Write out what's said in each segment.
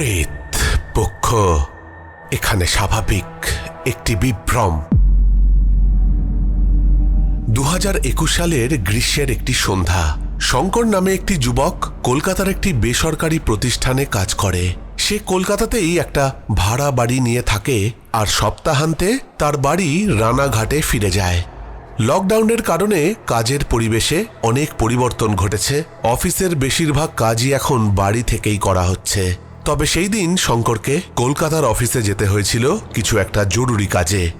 প্রেত পক্ষ, এখানে স্বাভাবিক একটি বিভ্রম। দু হাজার একুশ সালের গ্রীষ্মের একটি সন্ধ্যা, শঙ্কর নামে একটি যুবক কলকাতার একটি বেসরকারি প্রতিষ্ঠানে কাজ করে। সে কলকাতাতেই একটা ভাড়া বাড়ি নিয়ে থাকে আর সপ্তাহান্তে তার বাড়ি রানাঘাটে ফিরে যায়। লকডাউনের কারণে কাজের পরিবেশে অনেক পরিবর্তন ঘটেছে। অফিসের বেশিরভাগ কাজই এখন বাড়ি থেকেই করা হচ্ছে। তবে সেই দিন শঙ্করকে কলকাতার অফিসে যেতে হয়েছিল কিছু একটা জরুরি কাজে।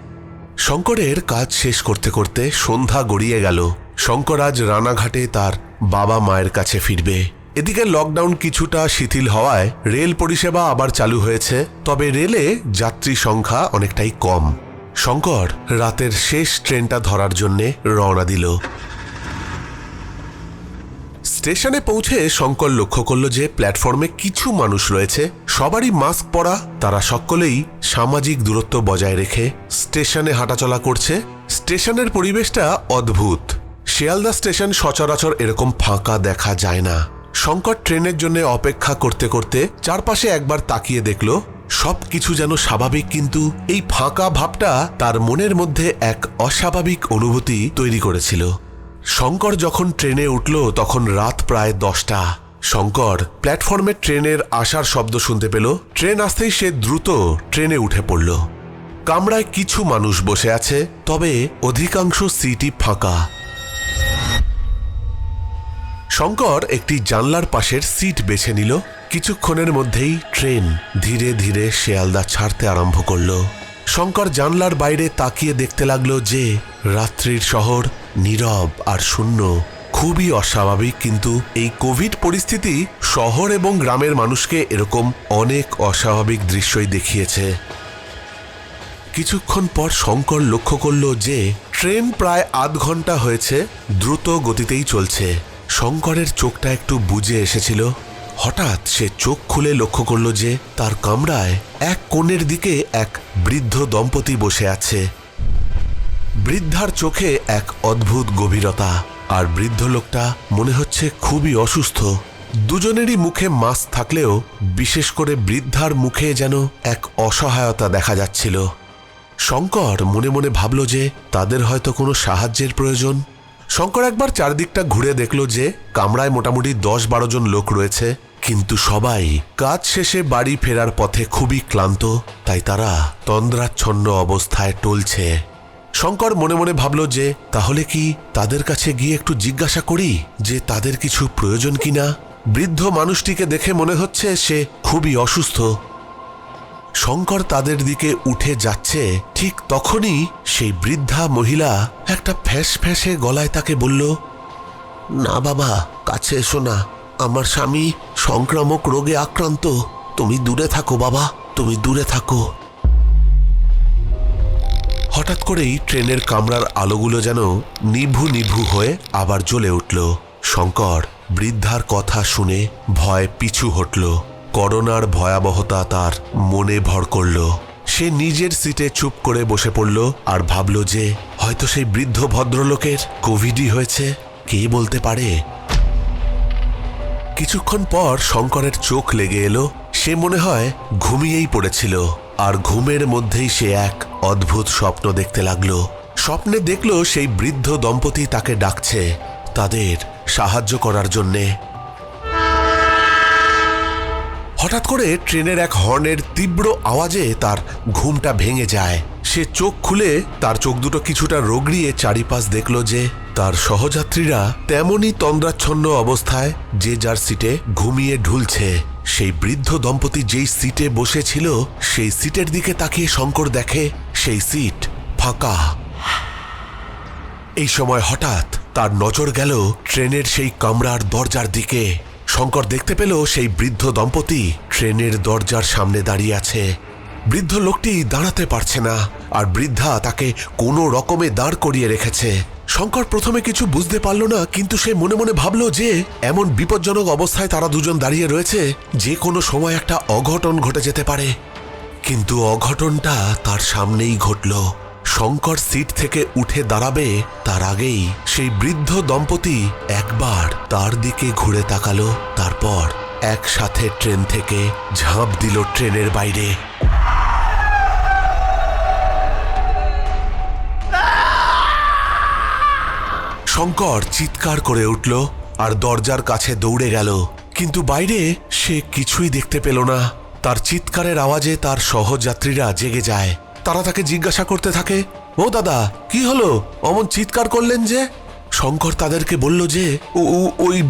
শঙ্করের কাজ শেষ করতে করতে সন্ধ্যা গড়িয়ে গেল। শঙ্কর আজ রানাঘাটে তার বাবা মায়ের কাছে ফিরবে। এদিকে লকডাউন কিছুটা শিথিল হওয়ায় রেল পরিষেবা আবার চালু হয়েছে, তবে রেলে যাত্রী সংখ্যা অনেকটাই কম। শঙ্কর রাতের শেষ ট্রেনটা ধরার জন্যে রওনা দিল। স্টেশনে পৌঁছে শঙ্কর লক্ষ্য করল যে প্ল্যাটফর্মে কিছু মানুষ রয়েছে। সবারই মাস্ক পরা, তারা সকলেই সামাজিক দূরত্ব বজায় রেখে স্টেশনে হাঁটাচলা করছে। স্টেশনের পরিবেশটা অদ্ভুত। শিয়ালদা স্টেশন সচরাচর এরকম ফাঁকা দেখা যায় না। শঙ্কর ট্রেনের জন্য অপেক্ষা করতে করতে চারপাশে একবার তাকিয়ে দেখল সব কিছু যেন স্বাভাবিক কিন্তু এই ফাঁকা ভাবটা তার মনের মধ্যে এক অস্বাভাবিক অনুভূতি তৈরি করেছিল। শঙ্কর যখন ট্রেনে উঠল, তখন রাত প্রায় দশটা। শঙ্কর প্ল্যাটফর্মে ট্রেনের আসার শব্দ শুনতে পেল। ট্রেন আসতেই সে দ্রুত ট্রেনে উঠে পড়ল। কামরায় কিছু মানুষ বসে আছে, তবে অধিকাংশ সিটই ফাঁকা। শঙ্কর একটি জানলার পাশের সিট বেছে নিল। কিছুক্ষণের মধ্যেই ট্রেন ধীরে ধীরে শেয়ালদা ছাড়তে আরম্ভ করল। শঙ্কর জানলার বাইরে তাকিয়ে দেখতে লাগল যে, রাত্রির শহর নীরব আর শূন্য, খুবই অস্বাভাবিক কিন্তু এই কোভিড পরিস্থিতি শহর এবং গ্রামের মানুষকে এরকম অনেক অস্বাভাবিক দৃশ্যই দেখিয়েছে। কিছুক্ষণ পর শঙ্কর লক্ষ্য করল যে ট্রেন প্রায় আধ ঘণ্টা হয়েছে, দ্রুত গতিতেই চলছে। শঙ্করের চোখটা একটু বুঝে এসেছিল। হঠাৎ সে চোখ খুলে লক্ষ্য করল যে তার কামরায় এক কোণের দিকে এক বৃদ্ধ দম্পতি বসে আছে। বৃদ্ধার চোখে এক অদ্ভুত গভীরতা, আর বৃদ্ধ লোকটা মনে হচ্ছে খুবই অসুস্থ। দুজনেরই মুখে মাস্ক থাকলেও বিশেষ করে বৃদ্ধার মুখে যেন এক অসহায়তা দেখা যাচ্ছিল। শঙ্কর মনে মনে ভাবল যে তাদের হয়তো কোনো সাহায্যের প্রয়োজন। শঙ্কর একবার চারদিকটা ঘুরে দেখল যে কামরায় মোটামুটি দশ বারো জন লোক রয়েছে, কিন্তু সবাই কাজ শেষে বাড়ি ফেরার পথে খুবই ক্লান্ত, তাই তারা তন্দ্রাচ্ছন্ন অবস্থায় টলছে। শঙ্কর মনে মনে ভাবল যে, তাহলে কি তাদের কাছে গিয়ে একটু জিজ্ঞাসা করি যে তাদের কিছু প্রয়োজন কিনা? বৃদ্ধ মানুষটিকে দেখে মনে হচ্ছে সে খুবই অসুস্থ। শঙ্কর তাদের দিকে উঠে যাচ্ছে, ঠিক তখনই সেই বৃদ্ধা মহিলা একটা ফ্যাঁস ফ্যাঁসে গলায় তাকে বলল, না বাবা, কাছে এসো না। আমার স্বামী সংক্রামক রোগে আক্রান্ত। তুমি দূরে থাকো বাবা, তুমি দূরে থাকো। হঠাৎ করেই ট্রেনের কামরার আলোগুলো যেন নিভু নিভু হয়ে আবার জ্বলে উঠল। শঙ্কর, বৃদ্ধার কথা শুনে ভয় পিছু হটল। করোনার ভয়াবহতা তার মনে ভর করল। সে নিজের সিটে চুপ করে বসে পড়ল আর ভাবল যে, হয়তো সেই বৃদ্ধ ভদ্রলোকের কোভিডই হয়েছে, কে বলতে পারে? কিছুক্ষণ পর শঙ্করের চোখ লেগে এলো, সে মনে হয় ঘুমিয়েই পড়েছিল। আর ঘুমের মধ্যেই সে এক অদ্ভুত স্বপ্ন দেখতে লাগল। স্বপ্নে দেখল সেই বৃদ্ধ দম্পতি তাকে ডাকছে তাদের সাহায্য করার জন্যে। হঠাৎ করে ট্রেনের এক হর্নের তীব্র আওয়াজে তার ঘুমটা ভেঙে যায়। সে চোখ খুলে তার চোখ দুটো কিছুটা রগড়িয়ে চারিপাশ দেখল যে তার সহযাত্রীরা তেমনই তন্দ্রাচ্ছন্ন অবস্থায় যে যার সিটে ঘুমিয়ে ঢুলছে। সেই বৃদ্ধ দম্পতি যেই সিটে বসেছিল, সেই সিটের দিকে তাকিয়ে শঙ্কর দেখে সেই সিট ফাঁকা। এই সময় হঠাৎ তার নজর গেল ট্রেনের সেই কামরার দরজার দিকে। শঙ্কর দেখতে পেল সেই বৃদ্ধ দম্পতি ট্রেনের দরজার সামনে দাঁড়িয়ে আছে। বৃদ্ধ লোকটি দাঁড়াতে পারছে না, আর বৃদ্ধা তাকে কোনো রকমে দাঁড় করিয়ে রেখেছে। শঙ্কর প্রথমে কিছু বুঝতে পারল না, কিন্তু সে মনে মনে ভাবল যে এমন বিপজ্জনক অবস্থায় তারা দুজন দাঁড়িয়ে রয়েছে, যে কোনো সময় একটা অঘটন ঘটে যেতে পারে। কিন্তু অঘটনটা তার সামনেই ঘটল। শঙ্কর সিট থেকে উঠে দাঁড়াবে, তার আগেই সেই বৃদ্ধ দম্পতি একবার তার দিকে ঘুরে তাকালো, তারপর একসাথে ট্রেন থেকে ঝাঁপ দিল ট্রেনের বাইরে। শঙ্কর চিৎকার করে উঠল আর দরজার কাছে দৌড়ে গেল। কিন্তু বাইরে সে কিছুই দেখতে পেল না। তার চিৎকারের আওয়াজে তার সহযাত্রীরা জেগে যায়। তারা তাকে জিজ্ঞাসা করতে থাকে, ও দাদা, কি হলো? অমন চিৎকার করলেন যে? শঙ্কর তাদেরকে বলল যে ওই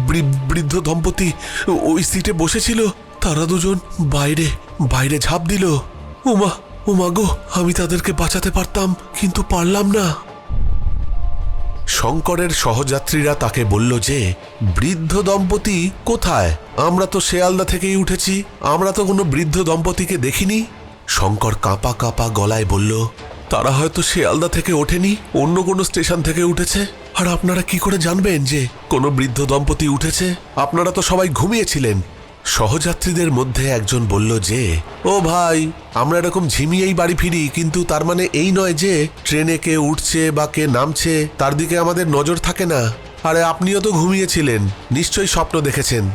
বৃদ্ধ দম্পতি ওই সিটে বসেছিল। তারা দুজন বাইরে বাইরে ঝাঁপ দিল। উমা উমা গো, আমি তাদেরকে বাঁচাতে পারতাম, কিন্তু পারলাম না। শঙ্করের সহযাত্রীরা তাকে বলল যে, বৃদ্ধ দম্পতি কোথায়? আমরা তো শেয়ালদা থেকেই উঠেছি। আমরা তো কোনো বৃদ্ধ দম্পতিকে দেখিনি। শঙ্কর কাঁপা কাঁপা গলায় বলল, তারা হয়তো শেয়ালদা থেকে ওঠেনি, অন্য কোনো স্টেশন থেকে উঠেছে। আর আপনারা কি করে জানবেন যে কোনো বৃদ্ধ দম্পতি উঠেছে? আপনারা তো সবাই ঘুমিয়েছিলেন। সহযাত্রীদের মধ্যে একজন বলল যে, ও ভাই, আমরা এরকম ঝিমিয়েই বাড়ি ফিরি, কিন্তু তার মানে এই নয় যে, ট্রেনে কে উঠছে বা কে নামছে, তার দিকে আমাদের নজর থাকে না। আরে, আপনিও তো ঘুমিয়েছিলেন, নিশ্চয়ই স্বপ্ন দেখেছেন।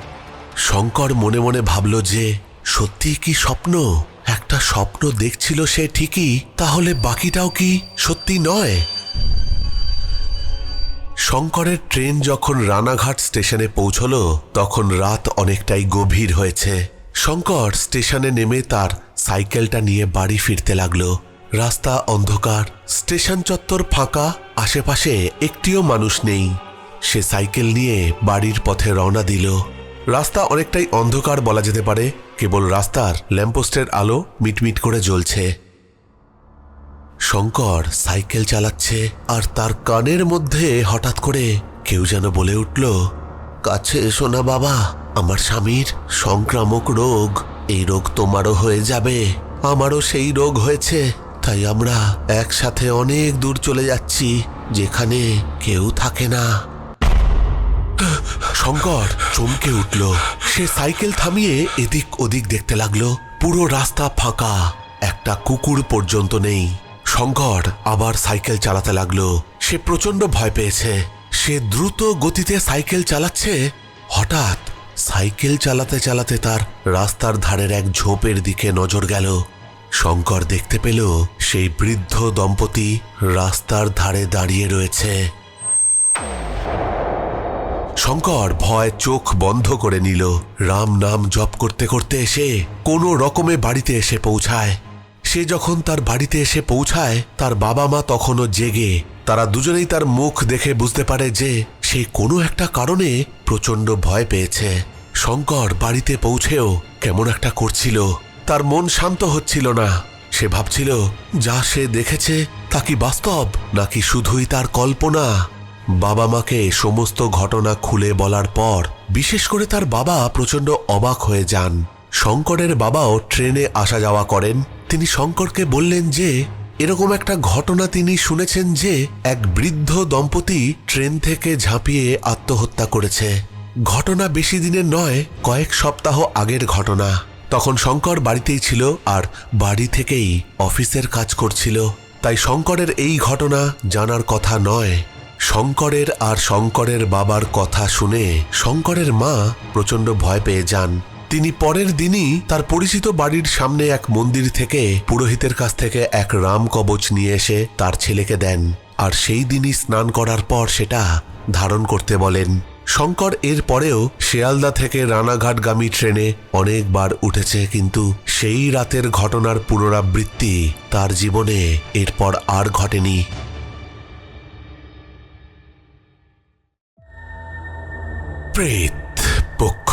শঙ্কর মনে মনে ভাবল যে, সত্যি কি স্বপ্ন? একটা স্বপ্ন দেখছিল সে ঠিকই, তাহলে বাকিটাও কি সত্যি নয়? শঙ্করের ট্রেন যখন রানাঘাট স্টেশনে পৌঁছল, তখন রাত অনেকটাই গভীর হয়েছে। শঙ্কর স্টেশনে নেমে তার সাইকেলটা নিয়ে বাড়ি ফিরতে লাগল। রাস্তা অন্ধকার, স্টেশন চত্বর ফাঁকা, আশেপাশে একটিও মানুষ নেই। সে সাইকেল নিয়ে বাড়ির পথে রওনা দিল। রাস্তা অনেকটাই অন্ধকার বলা যেতে পারে, কেবল রাস্তার ল্যাম্পোস্টের আলো মিটমিট করে জ্বলছে। শঙ্কর সাইকেল চালাচ্ছে আর তার কানের মধ্যে হঠাৎ করে কেউ যেন বলে উঠল, কাছে এসো না বাবা, আমার স্বামীর সংক্রামক রোগ। এই রোগ তোমারও হয়ে যাবে, আমারও সেই রোগ হয়েছে। তাই আমরা একসাথে অনেক দূর চলে যাচ্ছি, যেখানে কেউ থাকে না। শঙ্কর চমকে উঠল। সে সাইকেল থামিয়ে এদিক ওদিক দেখতে লাগল। পুরো রাস্তা ফাঁকা, একটা কুকুর পর্যন্ত নেই। শঙ্কর আবার সাইকেল চালাতে লাগল। সে প্রচণ্ড ভয় পেয়েছে। সে দ্রুত গতিতে সাইকেল চালাচ্ছে। হঠাৎ সাইকেল চালাতে চালাতে তার রাস্তার ধারের এক ঝোপের দিকে নজর গেল। শঙ্কর দেখতে পেল সেই বৃদ্ধ দম্পতি রাস্তার ধারে দাঁড়িয়ে রয়েছে। শঙ্কর ভয় চোখ বন্ধ করে নিল। রাম নাম জপ করতে করতে এসে কোনো রকমে বাড়িতে এসে পৌঁছায়। সে যখন তার বাড়িতে এসে পৌঁছায়, তার বাবা মা তখনও জেগে। তারা দুজনেই তার মুখ দেখে বুঝতে পারে যে, সে কোনো একটা কারণে প্রচণ্ড ভয় পেয়েছে। শঙ্কর বাড়িতে পৌঁছেও কেমন একটা করছিল। তার মন শান্ত হচ্ছিল না। সে ভাবছিল, যা সে দেখেছে, তা কি বাস্তব, নাকি শুধুই তার কল্পনা? বাবা মাকে সমস্ত ঘটনা খুলে বলার পর, বিশেষ করে তার বাবা প্রচণ্ড অবাক হয়ে যান। শঙ্করের বাবাও ট্রেনে আসা যাওয়া করেন। তিনি শঙ্করকে বললেন যে, এরকম একটা ঘটনা তিনি শুনেছেন যে, এক বৃদ্ধ দম্পতি ট্রেন থেকে ঝাঁপিয়ে আত্মহত্যা করেছে। ঘটনা বেশি দিনের নয়, কয়েক সপ্তাহ আগের ঘটনা। তখন শঙ্কর বাড়িতেই ছিল আর বাড়ি থেকেই অফিসের কাজ করছিল। তাই শঙ্করের এই ঘটনা জানার কথা নয়। শঙ্করের আর শঙ্করের বাবার কথা শুনে শঙ্করের মা প্রচণ্ড ভয় পেয়ে যান। তিনি পরের দিনই তার পরিচিত বাড়ির সামনে এক মন্দির থেকে পুরোহিতের কাছ থেকে এক রাম কবচ নিয়ে এসে তার ছেলেকে দেন। আর সেই দিনই স্নান করার পর সেটা ধারণ করতে বলেন। শঙ্কর এর পরেও শিয়ালদা থেকে রানাঘাটগামী ট্রেনে অনেকবার উঠেছে, কিন্তু সেই রাতের ঘটনার পুনরাবৃত্তি তার জীবনে এরপর আর ঘটেনি। প্রেত পক্ষ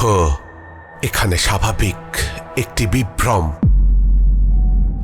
এখানে স্বাভাবিক একটি বিভ্রম।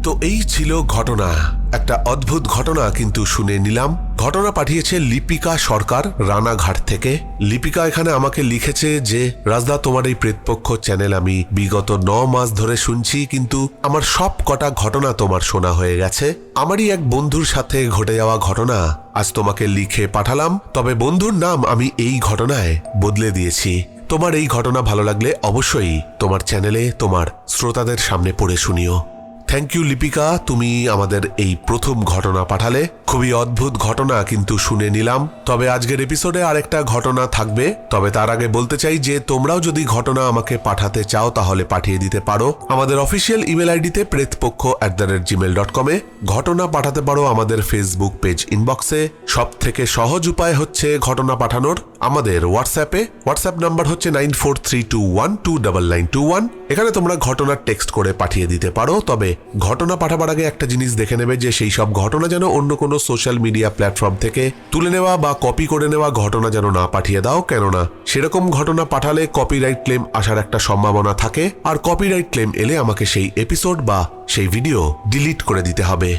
তো এই ছিল ঘটনা। একটা অদ্ভুত ঘটনা কিন্তু শুনে নিলাম। ঘটনা পাঠিয়েছে লিপিকা সরকার রানাঘাট থেকে। লিপিকা এখানে আমাকে লিখেছে যে, রাজদা, তোমার এই প্রেতপক্ষ চ্যানেল আমি বিগত ন মাস ধরে শুনছি, কিন্তু আমার সব কটা ঘটনা তোমার শোনা হয়ে গেছে। আমারই এক বন্ধুর সাথে ঘটে যাওয়া ঘটনা। আজ তোমাকে লিখে পাঠালাম। তবে বন্ধুর নাম আমি এই ঘটনায় বদলে দিয়েছি। তোমার এই ঘটনা ভালো লাগলে অবশ্যই তোমার চ্যানেলে তোমার শ্রোতাদের সামনে পড়ে শুনিও। Thank you Lipika. তুমি আমাদের এই প্রথম ঘটনা পাঠালে। খুবই অদ্ভুত ঘটনা কিন্তু শুনে নিলাম। তবে আজকের এপিসোডে আরেকটা ঘটনা থাকবে। তবে তার আগে বলতে চাই যে, তোমরাও যদি ঘটনা আমাকে পাঠাতে চাও, তাহলে পাঠিয়ে দিতে পারো। আমাদের অফিসিয়াল ইমেল আইডিতে Pretpokkho at the rate Gmail dot কমে ঘটনা পাঠাতে পারো আমাদের ফেসবুক পেজ ইনবক্সে সব থেকে সহজ উপায় হচ্ছে ঘটনা পাঠানোর। আমাদের হোয়াটসঅ্যাপে হোয়াটসঅ্যাপ নাম্বার হচ্ছে nine four three two one two double nine two one এখানে তোমরা ঘটনার টেক্সট করে পাঠিয়ে দিতে পারো, তবে ঘটনা পাঠাবার আগে একটা জিনিস দেখে নেবে যে সেই সব ঘটনা যেন অন্য কোনো সোশ্যাল মিডিয়া প্ল্যাটফর্ম থেকে তুলে নেওয়া বা কপি করে নেওয়া ঘটনা যেন না পাঠিয়ে দাও, কেননা সেরকম ঘটনা পাঠালে কপিরাইট ক্লেম আসার একটা সম্ভাবনা থাকে, আর কপিরাইট ক্লেম এলে আমাকে সেই এপিসোড বা সেই ভিডিও ডিলিট করে দিতে হবে।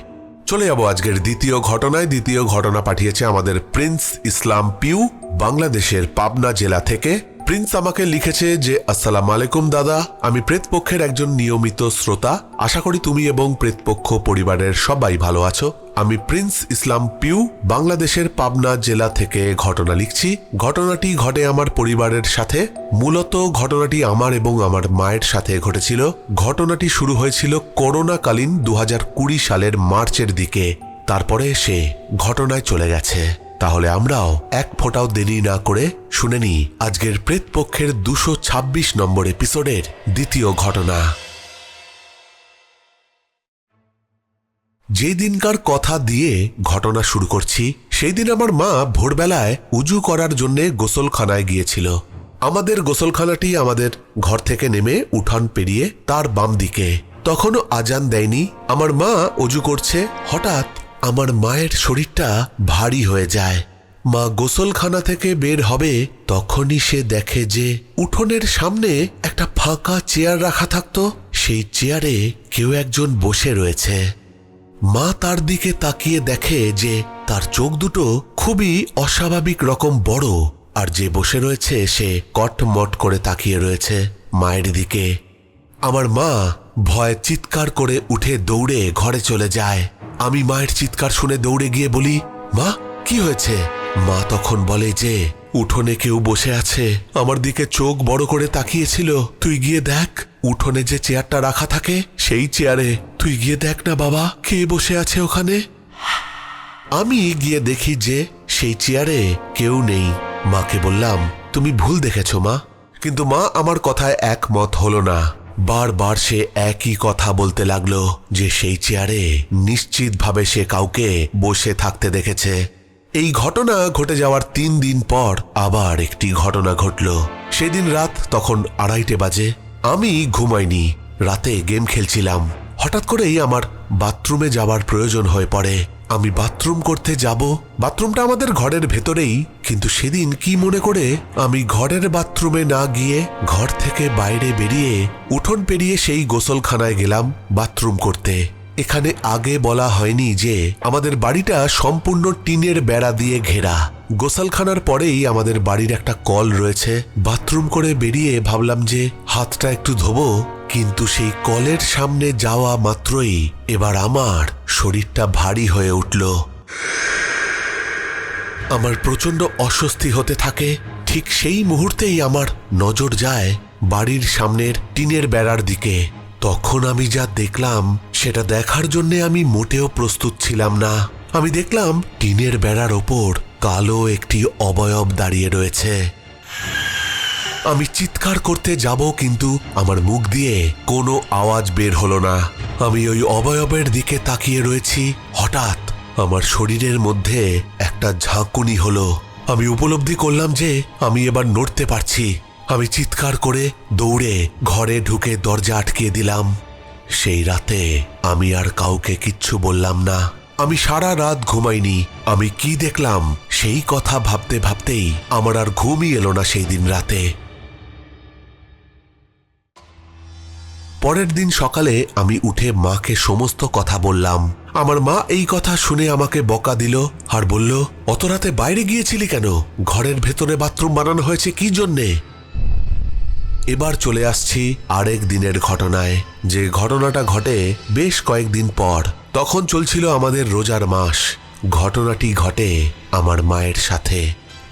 চলে যাব আজকের দ্বিতীয় ঘটনায়। দ্বিতীয় ঘটনা পাঠিয়েছে আমাদের প্রিন্স ইসলাম পিউ, বাংলাদেশের পাবনা জেলা থেকে। প্রিন্স আমাকে লিখেছে যে, আসসালাম আলাইকুম দাদা, আমি প্রেতপক্ষের একজন নিয়মিত শ্রোতা। আশা করি তুমি এবং প্রেতপক্ষ পরিবারের সবাই ভালো আছো। আমি প্রিন্স ইসলাম পিউ, বাংলাদেশের পাবনা জেলা থেকে ঘটনা লিখছি। ঘটনাটি ঘটে আমার পরিবারের সাথে। মূলত ঘটনাটি আমার এবং আমার মায়ের সাথে ঘটেছিল। ঘটনাটি শুরু হয়েছিল করোনাকালীন দু হাজার কুড়ি সালের মার্চের দিকে। তারপরে সে ঘটনায় চলে গেছে। তাহলে আমরাও এক ফোঁটাও দেরি না করে শুনে নি আজকের প্রেতপক্ষের দুশো ছাব্বিশ নম্বর এপিসোডের দ্বিতীয় ঘটনা। যে দিনকার কথা দিয়ে ঘটনা শুরু করছি সেই দিন আমার মা ভোরবেলায় উজু করার জন্যে গোসলখানায় গিয়েছিল। আমাদের গোসলখানাটি আমাদের ঘর থেকে নেমে উঠান পেরিয়ে তার বাম দিকে। তখনও আজান দেয়নি। আমার মা অজু করছে, হঠাৎ আমার মায়ের শরীরটা ভারী হয়ে যায়। মা গোসলখানা থেকে বের হবে, তখনই সে দেখে যে উঠোনের সামনে একটা ফাঁকা চেয়ার রাখা থাকতো। সেই চেয়ারে কেউ একজন বসে রয়েছে। মা তার দিকে তাকিয়ে দেখে যে তার চোখ দুটো খুবই অস্বাভাবিক রকম বড়, আর যে বসে রয়েছে সে কটমট করে তাকিয়ে রয়েছে মায়ের দিকে। আমার মা ভয় চিৎকার করে উঠে দৌড়ে ঘরে চলে যায়। আমি মায়ের চিৎকার শুনে দৌড়ে গিয়ে বলি, মা, কি হয়েছে? মা তখন বলে যে, উঠোনে কেউ বসে আছে। আমার দিকে চোখ বড় করে তাকিয়েছিল। তুই গিয়ে দেখ, উঠোনে যে চেয়ারটা রাখা থাকে, সেই চেয়ারে। তুই গিয়ে দেখ না বাবা, কে বসে আছে ওখানে? আমি গিয়ে দেখি যে, সেই চেয়ারে কেউ নেই। মাকে বললাম, তুমি ভুল দেখেছ মা। কিন্তু মা আমার কথায় একমত হলো না। বারবার সে একই কথা বলতে লাগল যে সেই চেয়ারে নিশ্চিতভাবে সে কাউকে বসে থাকতে দেখেছে। এই ঘটনা ঘটে যাওয়ার তিন দিন পর আবার একটি ঘটনা ঘটল। সেদিন রাত তখন আড়াইটে বাজে। আমি ঘুমাইনি। রাতে গেম খেলছিলাম। হঠাৎ করেই আমার বাথরুমে যাওয়ার প্রয়োজন হয়ে পড়ে। আমি বাথরুম করতে যাব। বাথরুমটা আমাদের ঘরের ভেতরেই, কিন্তু সেদিন কি মনে করে আমি ঘরের বাথরুমে না গিয়ে ঘর থেকে বাইরে বেরিয়ে উঠোন পেরিয়ে সেই গোসলখানায় গেলাম বাথরুম করতে। এখানে আগে বলা হয়নি যে আমাদের বাড়িটা সম্পূর্ণ টিনের বেড়া দিয়ে ঘেরা। গোসলখানার পরেই আমাদের বাড়ির একটা কল রয়েছে। বাথরুম করে বেরিয়ে ভাবলাম যে হাতটা একটু ধোবো, কিন্তু সেই কলের সামনে যাওয়া মাত্রই এবার আমার শরীরটা ভারী হয়ে উঠল। আমার প্রচণ্ড অস্বস্তি হতে থাকে। ঠিক সেই মুহূর্তেই আমার নজর যায় বাড়ির সামনের টিনের বেড়ার দিকে। তখন আমি যা দেখলাম, সেটা দেখার জন্যে আমি মোটেও প্রস্তুত ছিলাম না। আমি দেখলাম টিনের বেড়ার ওপর কালো একটি অবয়ব দাঁড়িয়ে রয়েছে। আমি চিৎকার করতে যাব, কিন্তু আমার মুখ দিয়ে কোনো আওয়াজ বের হলো না। আমি ওই অবয়বের দিকে তাকিয়ে রয়েছি। হঠাৎ আমার শরীরের মধ্যে একটা ঝাঁকুনি হলো। আমি উপলব্ধি করলাম যে আমি এবার নড়তে পারছি। আমি চিৎকার করে দৌড়ে ঘরে ঢুকে দরজা আটকিয়ে দিলাম। সেই রাতে আমি আর কাউকে কিচ্ছু বললাম না। আমি সারা রাত ঘুমাইনি, আমি কি দেখলাম? সেই কথা ভাবতে ভাবতেই আমার আর ঘুমই এলো না সেই দিন রাতে। পরের দিন সকালে আমি উঠে মাকে সমস্ত কথা বললাম। আমার মা এই কথা শুনে আমাকে বকা দিল আর বলল, অত রাতে বাইরে গিয়েছিলি কেন? ঘরের ভেতরে বাথরুম বানানো হয়েছে কি জন্যে? এবার চলে আসছি আরেক দিনের ঘটনায়। যে ঘটনাটা ঘটে বেশ কয়েকদিন পর। তখন চলছিল আমাদের রোজার মাস। ঘটনাটি ঘটে আমার মায়ের সাথে।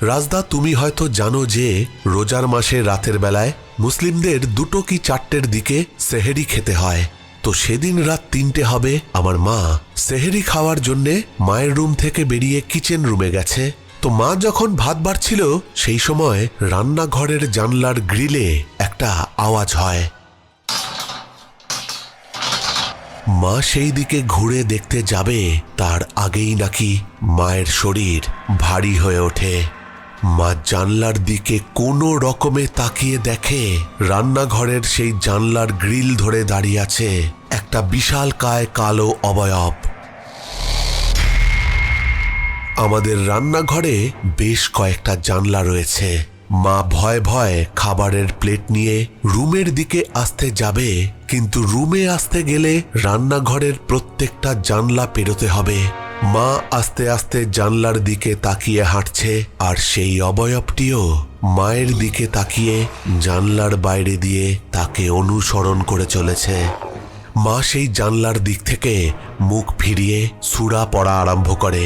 রাজদা, তুমি হয়তো জানো যে রোজার মাসে রাতের বেলায় মুসলিমদের দুটো কি চারটের দিকে সেহেরি খেতে হয়। তো সেদিন রাত তিনটে হবে, আমার মা সেহেরি খাওয়ার জন্যে মায়ের রুম থেকে বেরিয়ে কিচেন রুমে গেছে। তো মা যখন ভাত বাড়ছিল, সেই সময় রান্নাঘরের জানলার গ্রিলে একটা আওয়াজ হয়। মা সেই দিকে ঘুরে দেখতে যাবে, তার আগেই নাকি মায়ের শরীর ভারী হয়ে ওঠে। মা জানলার দিকে কোনো রকমে তাকিয়ে দেখে, রান্নাঘরের সেই জানলার গ্রিল ধরে দাঁড়িয়ে আছে একটা বিশাল কায় কালো অবয়ব। আমাদের রান্নাঘরে বেশ কয়েকটা জানলা রয়েছে। মা ভয় ভয় খাবারের প্লেট নিয়ে রুমের দিকে আসতে যাবে, কিন্তু রুমে আসতে গেলে রান্নাঘরের প্রত্যেকটা জানলা পেরোতে হবে। মা আস্তে আস্তে জানলার দিকে তাকিয়ে হাঁটছে, আর সেই অবয়বটিও মায়ের দিকে তাকিয়ে জানলার বাইরে দিয়ে তাকে অনুসরণ করে চলেছে। মা সেই জানলার দিক থেকে মুখ ফিরিয়ে সুরা পড়া আরম্ভ করে।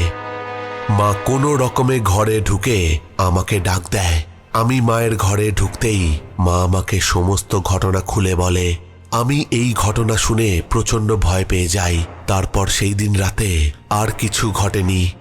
মা কোনো রকমে ঘরে ঢুকে আমাকে ডাক দেয়। আমি মায়ের ঘরে ঢুকতেই মা আমাকে সমস্ত ঘটনা খুলে বলে। আমি এই ঘটনা শুনে প্রচণ্ড ভয় পেয়ে যাই। তারপর সেই দিন রাতে আর কিছু ঘটেনি।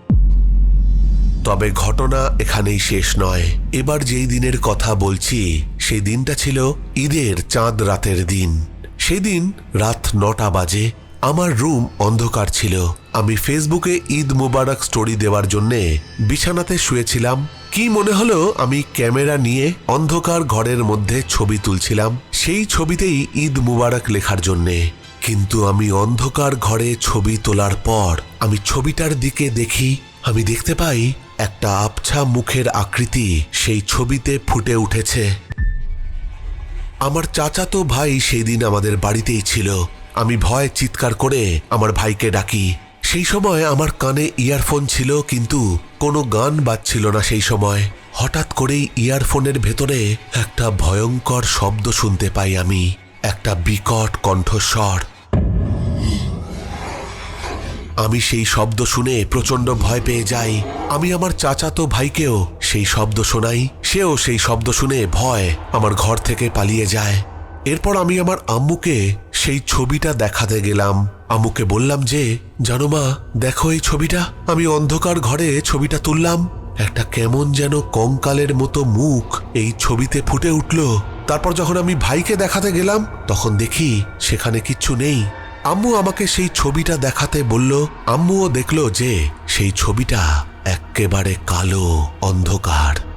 তবে ঘটনা এখানেই শেষ নয়। এবার যেই দিনের কথা বলছি, সেই দিনটা ছিল ঈদের চাঁদ রাতের দিন। সেদিন রাত নটা বাজে। আমার রুম অন্ধকার ছিল। আমি ফেসবুকে ঈদ মুবারক স্টোরি দেওয়ার জন্যে বিছানাতে শুয়েছিলাম। কি মনে হলো আমি ক্যামেরা নিয়ে অন্ধকার ঘরের মধ্যে ছবি তুলছিলাম, সেই ছবিতেই ঈদ মুবারক লেখার জন্যে। কিন্তু আমি অন্ধকার ঘরে ছবি তোলার পর আমি ছবিটার দিকে দেখি, আমি দেখতে পাই একটা আবছা মুখের আকৃতি সেই ছবিতে ফুটে উঠেছে। আমার চাচাতো ভাই সেই দিন আমাদের বাড়িতেই ছিল। আমি ভয় চিৎকার করে আমার ভাইকে ডাকি। সেই সময় আমার কানে ইয়ারফোন ছিল, কিন্তু কোনো গান বাজছিল না সেই সময়। হঠাৎ করেই ইয়ারফোনের ভেতরে একটা ভয়ঙ্কর শব্দ শুনতে পাই আমি, একটা বিকট কণ্ঠস্বর। আমি সেই শব্দ শুনে প্রচণ্ড ভয় পেয়ে যাই। আমি আমার চাচাতো ভাইকেও সেই শব্দ শোনাই, সেও সেই শব্দ শুনে ভয় আমার ঘর থেকে পালিয়ে যায়। এরপর আমি আমার আম্মুকে সেই ছবিটা দেখাতে গেলাম। আম্মুকে বললাম যে, জানো মা, দেখো এই ছবিটা। আমি অন্ধকার ঘরে ছবিটা তুললাম। একটা কেমন যেন কঙ্কালের মতো মুখ এই ছবিতে ফুটে উঠল। তারপর যখন আমি ভাইকে দেখাতে গেলাম, তখন দেখি সেখানে কিচ্ছু নেই। আম্মু আমাকে সেই ছবিটা দেখাতে বলল। আম্মুও দেখল যে, সেই ছবিটা এক্কেবারে কালো অন্ধকার।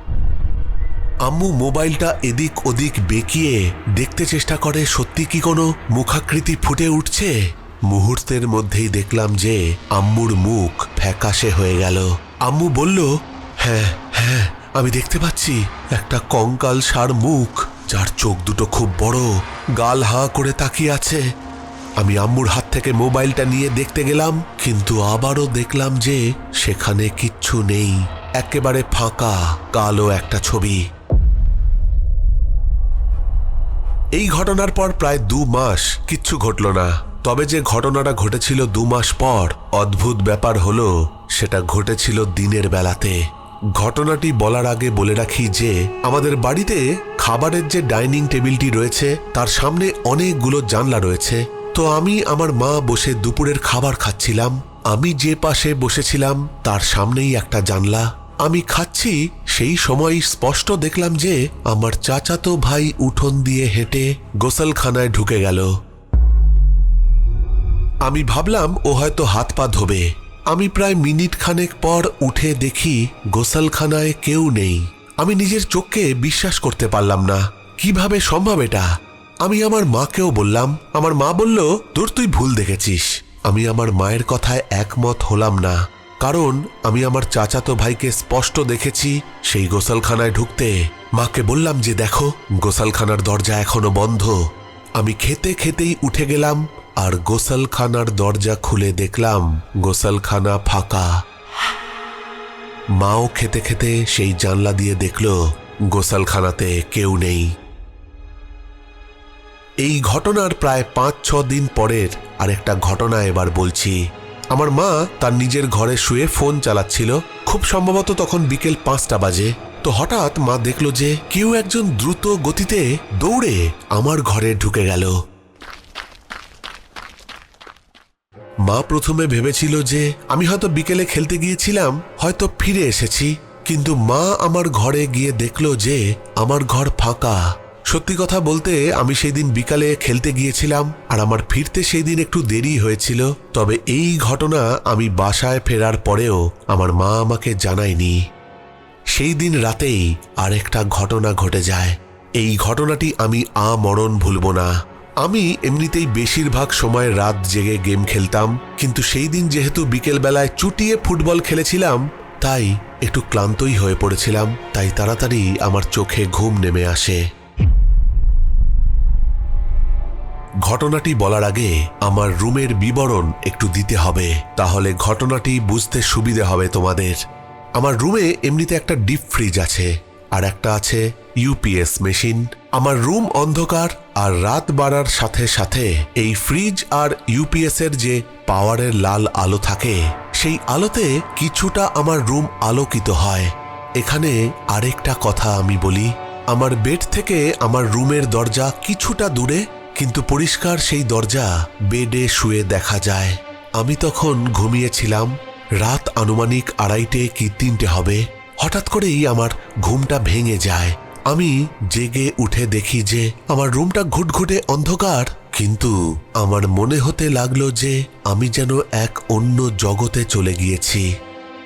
আম্মু মোবাইলটা এদিক ওদিক বেঁকিয়ে দেখতে চেষ্টা করে, সত্যি কি কোনো মুখাকৃতি ফুটে উঠছে? মুহূর্তের মধ্যেই দেখলাম যে আম্মুর মুখ ফ্যাকাশে হয়ে গেল। আম্মু বলল হ্যাঁ হ্যাঁ আমি দেখতে পাচ্ছি একটা কঙ্কাল সার মুখ, যার চোখ দুটো খুব বড়, গাল হাঁ করে তাকিয়ে আছে। আমি আম্মুর হাত থেকে মোবাইলটা নিয়ে দেখতে গেলাম, কিন্তু আবারও দেখলাম যে সেখানে কিচ্ছু নেই। একেবারে ফাঁকা, কালো একটা ছবি। এই ঘটনার পর প্রায় দু মাস কিচ্ছু ঘটল না। তবে যে ঘটনাটা ঘটেছিল দু মাস পর, অদ্ভুত ব্যাপার হলো সেটা ঘটেছিল দিনের বেলাতে। ঘটনাটি বলার আগে বলে রাখি যে, আমাদের বাড়িতে খাবারের যে ডাইনিং টেবিলটি রয়েছে, তার সামনে অনেকগুলো জানলা রয়েছে। তো আমি আমার মা বসে দুপুরের খাবার খাচ্ছিলাম। আমি যে পাশে বসেছিলাম, তার সামনেই একটা জানলা। আমি খাচ্ছি, সেই সময় স্পষ্ট দেখলাম যে আমার চাচাতো ভাই উঠোন দিয়ে হেঁটে গোসলখানায় ঢুকে গেল। আমি ভাবলাম, ও হয়তো হাত পা ধোবে। আমি প্রায় মিনিট খানেক পর উঠে দেখি গোসলখানায় কেউ নেই। আমি নিজের চোখকে বিশ্বাস করতে পারলাম না। কীভাবে সম্ভব এটা? আমি আমার মাকেও বললাম, আমার মা বলল, তোর তুই ভুল দেখেছিস। আমি আমার মায়ের কথায় একমত হলাম না। কারণ আমি আমার চাচাতো ভাইকে স্পষ্ট দেখেছি সেই গোসলখানায় ঢুকতে। মাকে বললাম যে দেখো, গোসলখানার দরজা এখনও বন্ধ। আমি খেতে খেতেই উঠে গেলাম আর গোসলখানার দরজা খুলে দেখলাম গোসলখানা ফাঁকা। মাও খেতে খেতে সেই জানলা দিয়ে দেখল, গোসলখানাতে কেউ নেই। এই ঘটনার প্রায় পাঁচ ছ দিন পরের আরেকটা ঘটনা এবার বলছি। আমার মা তার নিজের ঘরে শুয়ে ফোন চালাচ্ছিল। খুব সম্ভবত তখন বিকেল পাঁচটা বাজে। তো হঠাৎ মা দেখল যে কেউ একজন দ্রুত গতিতে দৌড়ে আমার ঘরে ঢুকে গেল। মা প্রথমে ভেবেছিল যে আমি হয়তো বিকেলে খেলতে গিয়েছিলাম, হয়তো ফিরে এসেছি। কিন্তু মা আমার ঘরে গিয়ে দেখল যে আমার ঘর ফাঁকা। সত্যি কথা বলতে, আমি সেই দিন বিকালে খেলতে গিয়েছিলাম, আর আমার ফিরতে সেই দিন একটু দেরি হয়েছিল, তবে এই ঘটনা আমি বাসায় ফেরার পরেও আমার মা আমাকে জানায়নি। সেই দিন রাতেই আরেকটা ঘটনা ঘটে যায়। এই ঘটনাটি আমি আমরণ ভুলব না। আমি এমনিতেই বেশিরভাগ সময় রাত জেগে গেম খেলতাম, কিন্তু সেই দিন যেহেতু বিকেলবেলায় চুটিয়ে ফুটবল খেলেছিলাম, তাই একটু ক্লান্তই হয়ে পড়েছিলাম, তাই তাড়াতাড়ি আমার চোখে ঘুম নেমে আসে। ঘটনাটি বলার আগে আমার রুমের বিবরণ একটু দিতে হবে, তাহলে ঘটনাটি বুঝতে সুবিধে হবে তোমাদের। আমার রুমে এমনিতে একটা ডিপ ফ্রিজ আছে, আর একটা আছে ইউপিএস মেশিন। আমার রুম অন্ধকার আর রাত বাড়ার সাথে সাথে এই ফ্রিজ আর ইউপিএস এর যে পাওয়ারের লাল আলো থাকে, সেই আলোতে কিছুটা আমার রুম আলোকিত হয়। এখানে আরেকটা কথা আমি বলি, আমার বেড থেকে আমার রুমের দরজা কিছুটা দূরে কিন্তু পরিষ্কার সেই দরজা বেডে শুয়ে দেখা যায়। আমি তখন ঘুমিয়েছিলাম। রাত আনুমানিক আড়াইটে কি তিনটে হবে? হঠাৎ করেই আমার ঘুমটা ভেঙে যায়। আমি জেগে উঠে দেখি যে আমার রুমটা ঘুটঘুটে অন্ধকার। কিন্তু আমার মনে হতে লাগল যে আমি যেন এক অন্য জগতে চলে গিয়েছি।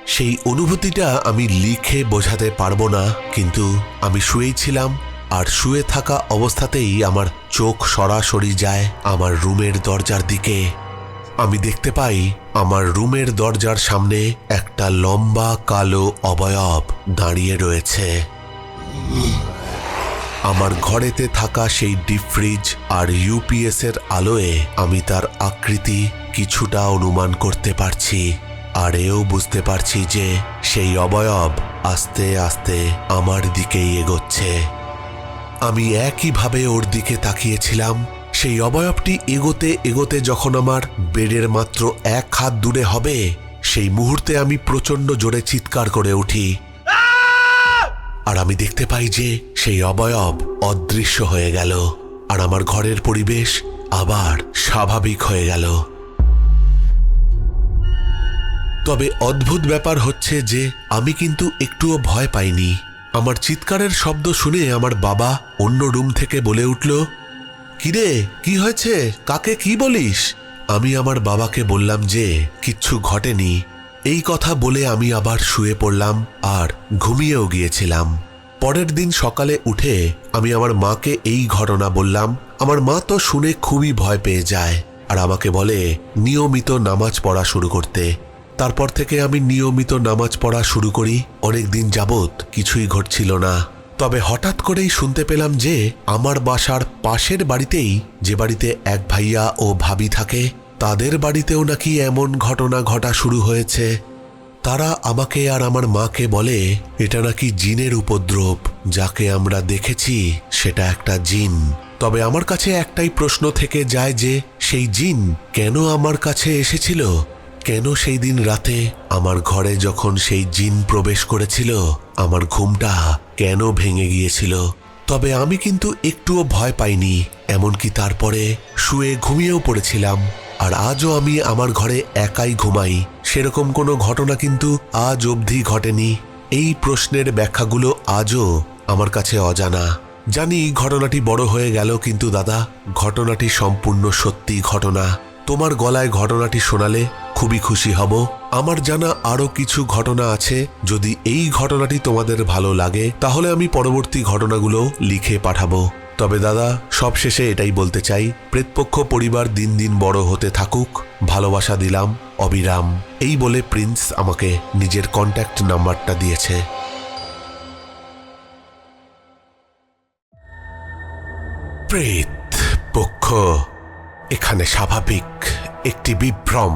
সেই অনুভূতিটা আমি লিখে বোঝাতে পারব না। কিন্তু আমি শুয়েই ছিলাম আর শুয়ে থাকা অবস্থাতেই আমার চোখ সরাসরি যায় আমার রুমের দরজার দিকে। আমি দেখতে পাই আমার রুমের দরজার সামনে একটা লম্বা কালো অবয়ব দাঁড়িয়ে রয়েছে। আমার ঘরেতে থাকা সেই ডিপ ফ্রিজ আর ইউপিএস এর আলোয় আমি তার আকৃতি কিছুটা অনুমান করতে পারছি আর এও বুঝতে পারছি যে সেই অবয়ব আস্তে আস্তে আমার দিকেই এগোচ্ছে। আমি একইভাবে ওর দিকে তাকিয়েছিলাম। সেই অবয়বটি এগোতে এগোতে যখন আমার বেডের মাত্র এক হাত দূরে হবে, সেই মুহূর্তে আমি প্রচণ্ড জোরে চিৎকার করে উঠি। আর আমি দেখতে পাই যে সেই অবয়ব অদৃশ্য হয়ে গেল, আর আমার ঘরের পরিবেশ আবার স্বাভাবিক হয়ে গেল। তবে অদ্ভুত ব্যাপার হচ্ছে যে আমি কিন্তু একটুও ভয় পাইনি। আমার চিৎকারের শব্দ শুনে আমার বাবা অন্য রুম থেকে বলে উঠল, কিরে, কি হয়েছে? কাকে কি বলিস? আমি আমার বাবাকে বললাম যে, কিচ্ছু ঘটেনি। এই কথা বলে আমি আবার শুয়ে পড়লাম আর ঘুমিয়েও গিয়েছিলাম। পরের দিন সকালে উঠে আমি আমার মাকে এই ঘটনা বললাম। আমার মা তো শুনে খুবই ভয় পেয়ে যায় আর আমাকে বলে, নিয়মিত নামাজ পড়া শুরু করতে। তারপর থেকে আমি নিয়মিত নামাজ পড়া শুরু করি। অনেক দিন যাবৎ কিছুই ঘটছিল না। তবে হঠাৎ করেই শুনতে পেলাম যে, আমার বাসার পাশের বাড়িতেই যে বাড়িতে এক ভাইয়া ও ভাবি থাকে, তাদের বাড়িতেও নাকি এমন ঘটনা ঘটা শুরু হয়েছে। তারা আমাকে আর আমার মাকে বলে, এটা নাকি জিনের উপদ্রব, যাকে আমরা দেখেছি সেটা একটা জিন। তবে আমার কাছে একটাই প্রশ্ন থেকে যায় যে, সেই জিন কেন আমার কাছে এসেছিল? কেন সেই দিন রাতে আমার ঘরে যখন সেই জিন প্রবেশ করেছিল, আমার ঘুমটা কেন ভেঙে গিয়েছিল? তবে আমি কিন্তু একটুও ভয় পাইনি, এমনকি তারপরে শুয়ে ঘুমিয়েও পড়েছিলাম। আর আজও আমি আমার ঘরে একাই ঘুমাই, সেরকম কোনো ঘটনা কিন্তু আজ অবধি ঘটেনি। এই প্রশ্নের ব্যাখ্যাগুলো আজও আমার কাছে অজানা। জানি ঘটনাটি বড় হয়ে গেল, কিন্তু দাদা, ঘটনাটি সম্পূর্ণ সত্যি ঘটনা। তোমার গলায় ঘটনাটি শোনালে খুবই খুশি হব। আমার জানা আরও কিছু ঘটনা আছে। যদি এই ঘটনাটি তোমাদের ভালো লাগে, তাহলে আমি পরবর্তী ঘটনাগুলো লিখে পাঠাবো। তবে দাদা, সবশেষে এটাই বলতে চাই। প্রেতপক্ষ পরিবার দিন দিন বড় হতে থাকুক। ভালোবাসা দিলাম, অবিরাম। এই বলে প্রিন্স আমাকে নিজের কন্ট্যাক্ট নাম্বারটা দিয়েছে। প্রেত পক্ষ এখানে স্বাভাবিক একটি বিভ্রম।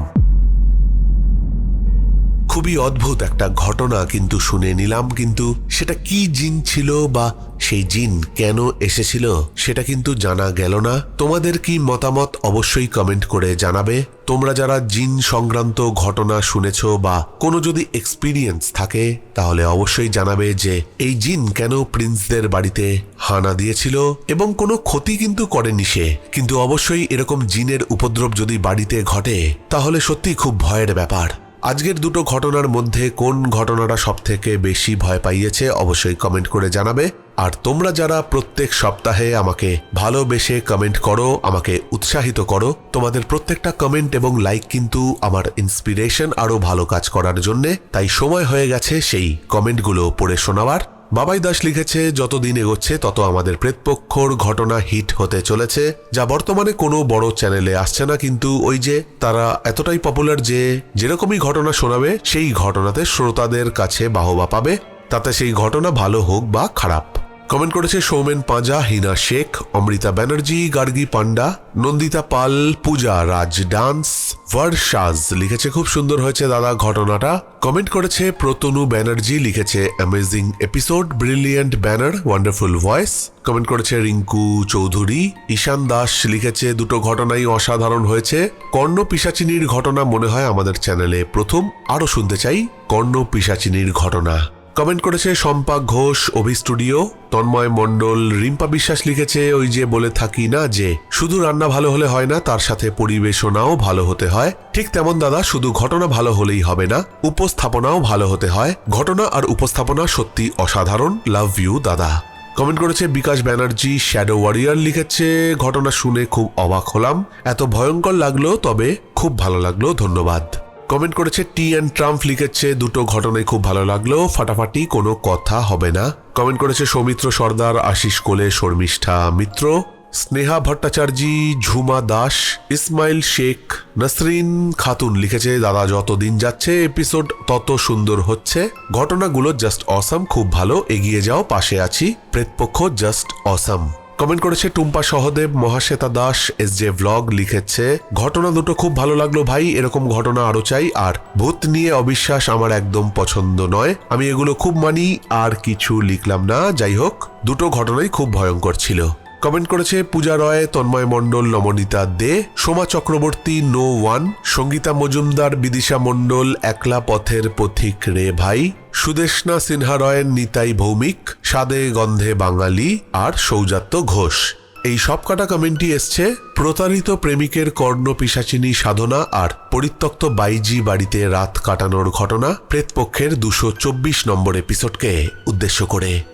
খুবই অদ্ভুত একটা ঘটনা কিন্তু শুনে নিলাম, কিন্তু সেটা কি জিন ছিল বা সেই জিন কেন এসেছিল সেটা কিন্তু জানা গেল না। তোমাদের কি মতামত অবশ্যই কমেন্ট করে জানাবে। তোমরা যারা জিন সংক্রান্ত ঘটনা শুনেছ বা কোনো যদি এক্সপিরিয়েন্স থাকে, তাহলে অবশ্যই জানাবে যে এই জিন কেন প্রিন্সদের বাড়িতে হানা দিয়েছিল এবং কোনো ক্ষতি কিন্তু করেনি সে। কিন্তু অবশ্যই এরকম জিনের উপদ্রব যদি বাড়িতে ঘটে, তাহলে সত্যি খুব ভয়ের ব্যাপার। আজকের দুটো ঘটনার মধ্যে কোন ঘটনাটা সব থেকে বেশি ভয় পাইয়েছে অবশ্যই কমেন্ট করে জানাবে। আর তোমরা যারা প্রত্যেক সপ্তাহে আমাকে ভালোবেসে কমেন্ট করো, আমাকে উৎসাহিত করো, তোমাদের প্রত্যেকটা কমেন্ট এবং লাইক কিন্তু আমার ইন্সপিরেশন আরও ভালো কাজ করার জন্যে। তাই সময় হয়ে গেছে সেই কমেন্টগুলো পড়ে শোনাবার। বাবাই দাস লিখেছে, যতদিন এগোচ্ছে, তত আমাদের প্রেতপক্ষর ঘটনা হিট হতে চলেছে, যা বর্তমানে কোনো বড় চ্যানেলে আসছে না। কিন্তু ওই যে তারা এতটাই পপুলার যে যেরকমই ঘটনা শোনাবে, সেই ঘটনাতে শ্রোতাদের কাছে বাহবা পাবে। তাতে সেই ঘটনা ভালো হোক বা খারাপ। কমেন্ট করেছে সৌমেন পাঁজা, হিনা শেখ, অমৃতা ব্যানার্জি, গার্গী পান্ডা নন্দিতা পাল, পূজা রাজ ডান্স ভার্সাজ লিখেছে, খুব সুন্দর হয়েছে দাদা ঘটনাটা। কমেন্ট করেছে প্রতনু ব্যানার্জি, লিখেছে amazing episode brilliant banner wonderful voice comment করেছে রিঙ্কু চৌধুরী, ঈশান দাস লিখেছে, দুটো ঘটনাই অসাধারণ হয়েছে। কর্ণ পিসাচিনীর ঘটনা মনে হয় আমাদের চ্যানেলে প্রথম। আরও শুনতে চাই কর্ণ পিসাচিনীর ঘটনা। কমেন্ট করেছে শম্পা ঘোষ, অভি স্টুডিও। তন্ময় মণ্ডল, রিম্পা বিশ্বাস লিখেছে, ওই যে বলে থাকি না যে, শুধু রান্না ভালো হলে হয় না, তার সাথে পরিবেশনাও ভালো হতে হয়। ঠিক তেমন দাদা, শুধু ঘটনা ভালো হলেই হবে না, উপস্থাপনাও ভালো হতে হয়। ঘটনা আর উপস্থাপনা সত্যি অসাধারণ। লাভ ইউ, দাদা। কমেন্ট করেছে বিকাশ ব্যানার্জি, শ্যাডো ওয়ারিয়ার লিখেছে, ঘটনা শুনে খুব অবাক হলাম। এত ভয়ঙ্কর লাগল, তবে খুব ভালো লাগল, ধন্যবাদ। কমেন্ট করেছে টি অ্যান্ড ট্রাম্প লিখেছে, দুটো ঘটনায় খুব ভালো লাগল, ফাটাফাটি কোনো কথা হবে না। কমেন্ট করেছে, সৌমিত্র সর্দার, আশিস কোলে, শর্মিষ্ঠা মিত্র, স্নেহা ভট্টাচার্যি, ঝুমা দাস, ইসমাইল শেখ, নসরিন খাতুন লিখেছে, দাদা যত দিন যাচ্ছে এপিসোড তত সুন্দর হচ্ছে। ঘটনাগুলো জাস্ট অসাম খুব ভালো, এগিয়ে যাও, পাশে আছি, প্রেতপক্ষ জাস্ট অসাম কমেন্ট করেছে, Tumpa Sahadev, Mahasweta Das, S J vlog লিখেছে, ঘটনা দুটো খুব ভালো লাগল ভাই, এরকম ঘটনা আরও চাই, আর ভূত নিয়ে অবিশ্বাস আমার একদম পছন্দ নয়। আমি এগুলো খুব মানি, আর কিছু লিখলাম না। যাই হোক, দুটো ঘটনাই খুব ভয়ঙ্কর ছিল। কমেন্ট করেছে পূজা রয়, তন্ময় মণ্ডল, নমনীতা দে, সোমা চক্রবর্তী, নো ওয়ান, সঙ্গীতা মজুমদার, বিদিশা মণ্ডল, একলা পথের পথিক রে ভাই, সুদেশনা সিনহা রয়ের নিতাই ভৌমিক, সাদে গন্ধে বাঙালি আর সৌজাত্য ঘোষ। এই সব কটা কমেন্টই এসছে, প্রতারিত প্রেমিকের কর্ণ পিসাচিনী সাধনা আর পরিত্যক্ত বাইজি বাড়িতে রাত কাটানোর ঘটনা, প্রেতপক্ষের দুশো চব্বিশ নম্বর এপিসোডকে উদ্দেশ্য করে।